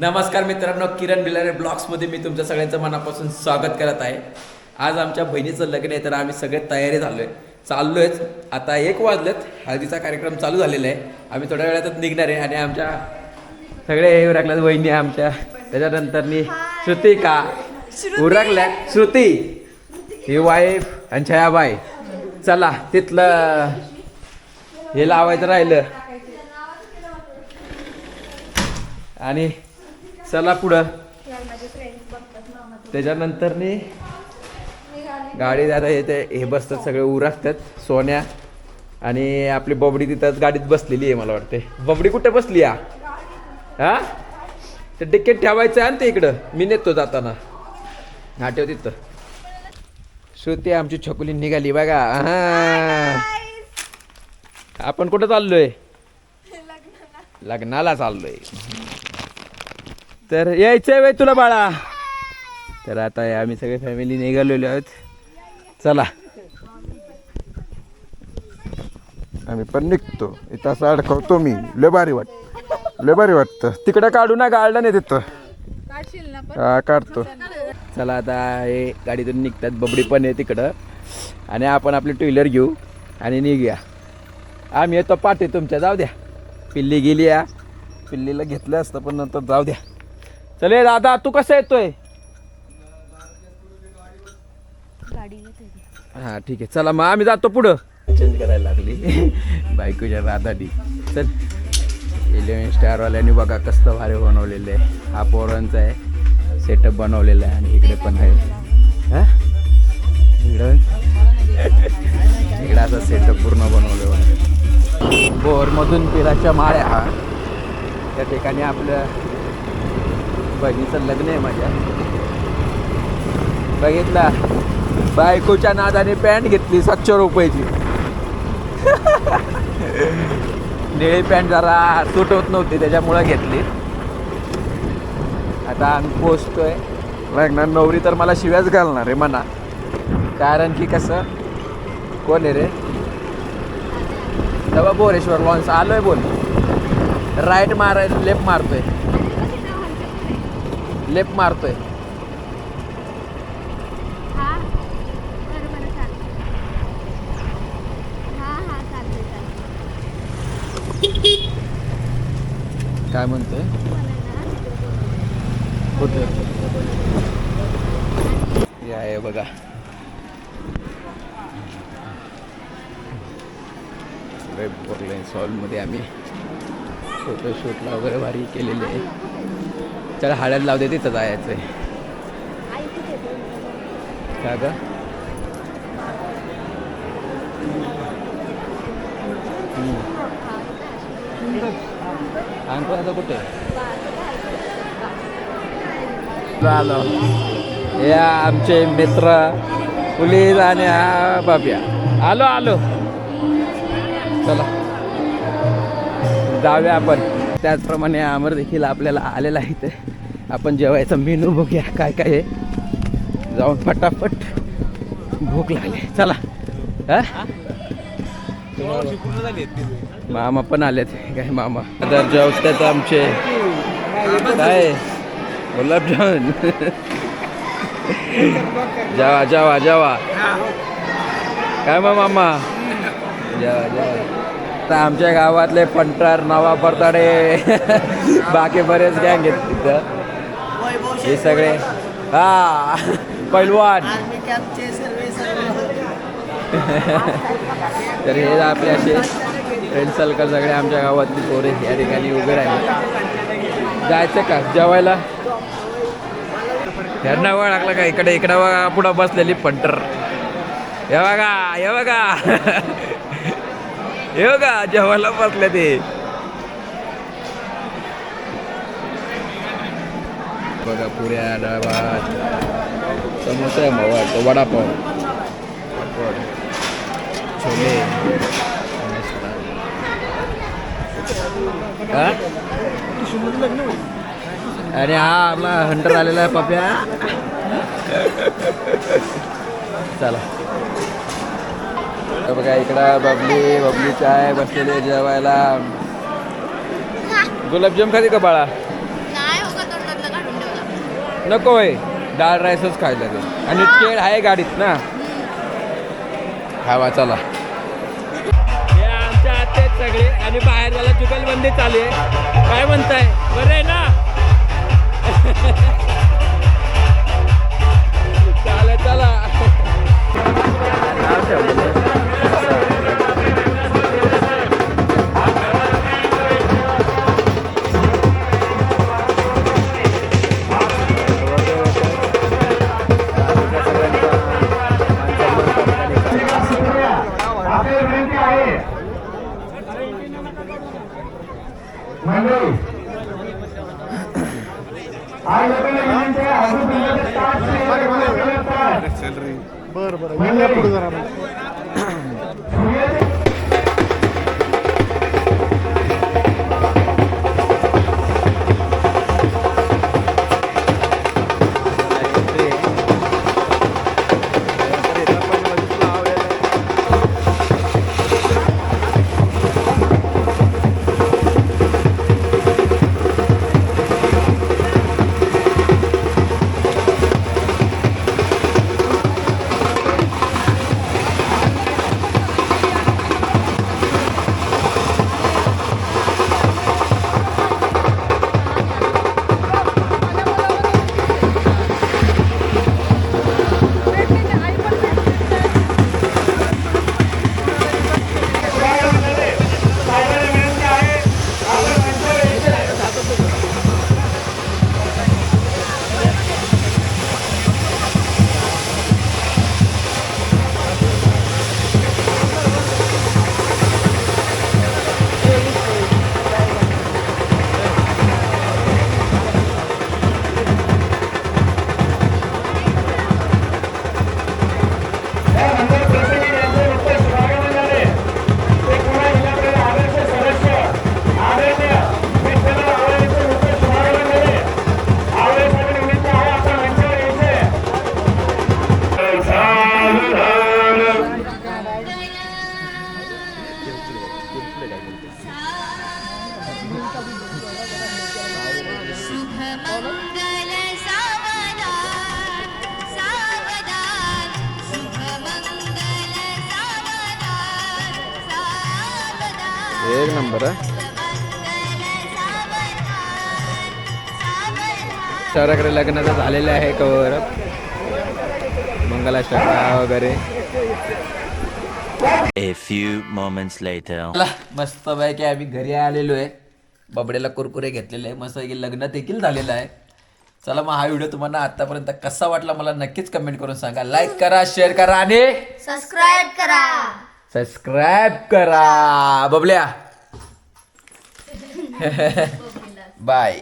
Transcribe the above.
नमस्कार मित्रांनो किरण बिलारे ब्लॉग्समध्ये मी तुमच्या सगळ्यांचं मनापासून स्वागत करत आहे. आज आमच्या बहिणीचं लग्न आहे तर आम्ही सगळे तयारी झालोय. चाललोयच. आता एक वाजलेत. हळदीचा कार्यक्रम चालू झालेला आहे. आम्ही थोड्या वेळातच निघणार आहे आणि आमच्या सगळे हे उरकल्यात आहे आमच्या. त्याच्यानंतर मी श्रुती का उरकल्यात. श्रुती. ही वाईफ आणि छयाबाई. चला तिथलं हे लावायचं राहिलं. आणि चला पुढं. त्याच्यानंतर नी गाडी आता येते हे बसतात सगळे उरकतात सोन्या. आणि आपली बबडी तिथंच गाडीत बसलेली आहे मला वाटते बबडी कुठे बसली या? हा? ते तिकीट ठेवायचं आहे ना ते इकडं. मी नेतो जाताना. हा ठेव तिथं. श्रुती आमची छकुली निघाली बघा. हा. आपण कुठं चाललोय? लग्नाला चाललोय. तर यायचंय वेळ तुला बाळा. तर आता हे आम्ही सगळे फॅमिली निघालेलो आहोत. चला. आम्ही पण निघतो. इथं असं अडकवतो मी. लय भारी वाट लय भारी वाटतं. तिकडं काढू ना गार्डन आहे तिथं. हा काढतो. चला आता हे गाडीतून निघतात. बबडी पण आहे तिकडं. आणि आपण आपली टू व्हीलर घेऊ आणि निघूया. आम्ही येतो पाठी तुमच्या. जाऊ द्या. पिल्ली गेली या. पिल्लीला घेतलं असतं पण नंतर जाऊ द्या. चले दादा तू कसं येतोय? हा ठीक आहे. चला मग आम्ही जातो पुढं. चेंज करायला लागली. बायकोच्या राधाडी. चल. इलेव्हन स्टारवाल्यांनी बघा कसलं भारी बनवलेलं आहे. हा पोरांचा आहे. सेटअप बनवलेला आहे आणि इकडे पण आहे. हां? इकडं? इकडं सेटअप पूर्ण बनवलेला आहे. बोरमधून पिराच्या माळ्या. हा त्या ठिकाणी आपलं बहिणीचं लग्न आहे माझ्या. बघितला? बायकोच्या नादाने पॅन्ट घेतली सातशे रुपयाची. निळी पॅन्ट जरा सूट होत नव्हती त्याच्यामुळं घेतली. आता आम्ही पोचतोय लग्नात नवरी तर मला शिव्याच घालणार आहे म्हणा. कारण की कसं? कोण आहे रे? तेव्हा बोरेश्वर लॉन्स आलोय बोल. राईट माराय लेफ्ट मारतोय. लेफ्ट मारतोय. हा? बरं बरं चालतं हा हा चालतंय चालतंय काय म्हणतोय? हे आहे बघा. हॉलमध्ये आम्ही फोटोशूटला वगैरे भारी केलेले आहे. चला हळद लावते तिथं जायचं आहे का ग? अंकुराचं कुठे? आलो हे आमचे मित्र पुलीस आणि हा बाब्या. आलो आलो. चला. जाऊया आपण. त्याचप्रमाणे आमर देखील आपल्याला आलेला आहे इथे. आपण जेवायचा मेनू बघूया काय काय आहे. जाऊन फटाफट भूक लागली. चला. मामा पण आलेत. काय मामा? तर जेवतात आमचे. काय? गुलाबजामुन. जेवा जेवा जावा. काय मामा? जेवा जावा. आता आमच्या गावातले पंटर नवा परताडे बाकी बरेच गँग आहेत तिथं. हे सगळे. हा पैलवान. तर हे आपले असे फ्रेंड सर्कल सगळे आमच्या गावातली पोरे या ठिकाणी उभे राहिले जायचं का? जेवायला? ह्यांना वळ लागलं का? इकडे इकडे बघा पुढं बसलेली पंटर हे बघा हे बघा. हे बघा जेवायला बसले ते बघा पुऱ्या डाळभात. समोसा आहे मग वाटतं वडापाव. पापड छोले. हा? आणि हा आपला हंटर आलेला आहे पप्या. चला. तर बघा इकडं बबली बबली चाय बसलेली आहे जेवायला. गुलाबजाम खाते का बाळा? नाही हो नको होय डाळ राईसच खायला आणि केळ आहे गाडीत ना? खावा चला. हे आमच्या आते सगळे आणि बाहेर झाला जुगलबंदी चालू आहे. काय म्हणताय? बरं आहे ना? चला. चला मंडळी आज आपल्याला विनंती आहे अजून? बरं बरं पुढे जरा एक नंबर हा। सावधान शहराकडे लग्नाचं झालेलं आहे कवर मंगलाष्टका वगैरे. A few moments later. मस्त की आम्ही घरी आलेलो आहे. बबड्याला कुरकुरे घेतलेले आहे. मस्त की लग्न देखील झालेलं आहे. चला मग हा व्हिडिओ तुम्हाला आतापर्यंत कसा वाटला मला नक्कीच कमेंट करून सांगा. लाईक करा शेअर करा आणि सबस्क्राईब करा. सबस्क्राईब करा. बबल्या. बाय